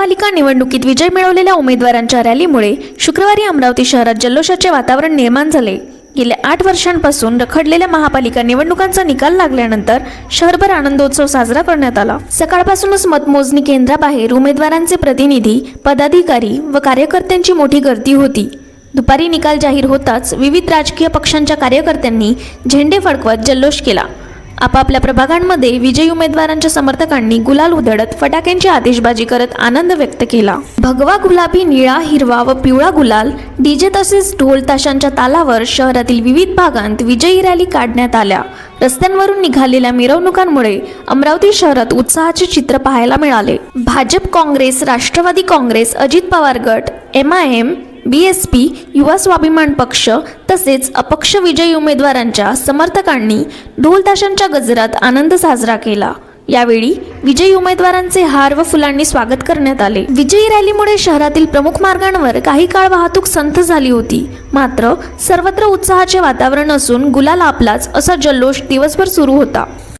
महापालिका निवडणुकीत विजय मिळवलेल्या उमेदवारांच्या रॅलीमुळे शुक्रवारी अमरावती शहरात जल्लोषाचे वातावरण निर्माण झाले. गेल्या आठ वर्षांपासून रखडलेल्या महापालिका निवडणुकांचा निकाल लागल्यानंतर शहरभर आनंदोत्सव साजरा करण्यात आला. सकाळपासूनच मतमोजणी केंद्राबाहेर उमेदवारांचे प्रतिनिधी पदाधिकारी व कार्यकर्त्यांची मोठी गर्दी होती. दुपारी निकाल जाहीर होताच विविध राजकीय पक्षांच्या कार्यकर्त्यांनी झेंडे फडकवत जल्लोष केला. आपापल्या प्रभागांमध्ये विजयी उमेदवारांच्या समर्थकांनी गुलाल उधळत फटाक्यांची आतिषबाजी करत आनंद व्यक्त केला. भगवा गुलाबी निळा हिरवा व पिवळा गुलाल डीजे तसेच ढोल ताशांच्या तालावर शहरातील विविध भागांत विजयी रॅली काढण्यात आल्या. रस्त्यांवरून निघालेल्या मिरवणुकांमुळे अमरावती शहरात उत्साहाचे चित्र पाहायला मिळाले. भाजप काँग्रेस राष्ट्रवादी काँग्रेस अजित पवार गट M I M B S P Yuva Swabhiman Paksha तसेच अपक्ष विजयी उमेदवारांच्या समर्थकांनी ढोलताशांच्या गजरात आनंद साजरा केला. यावेळी विजयी उमेदवारांचे हार व फुलांनी स्वागत करण्यात आले. विजयी रॅलीमुळे शहरातील प्रमुख मार्गांवर काही काळ वाहतूक संथ झाली होती. मात्र सर्वत्र उत्साहाचे वातावरण असून गुलाल आपलाच असा जल्लोष दिवसभर सुरू होता.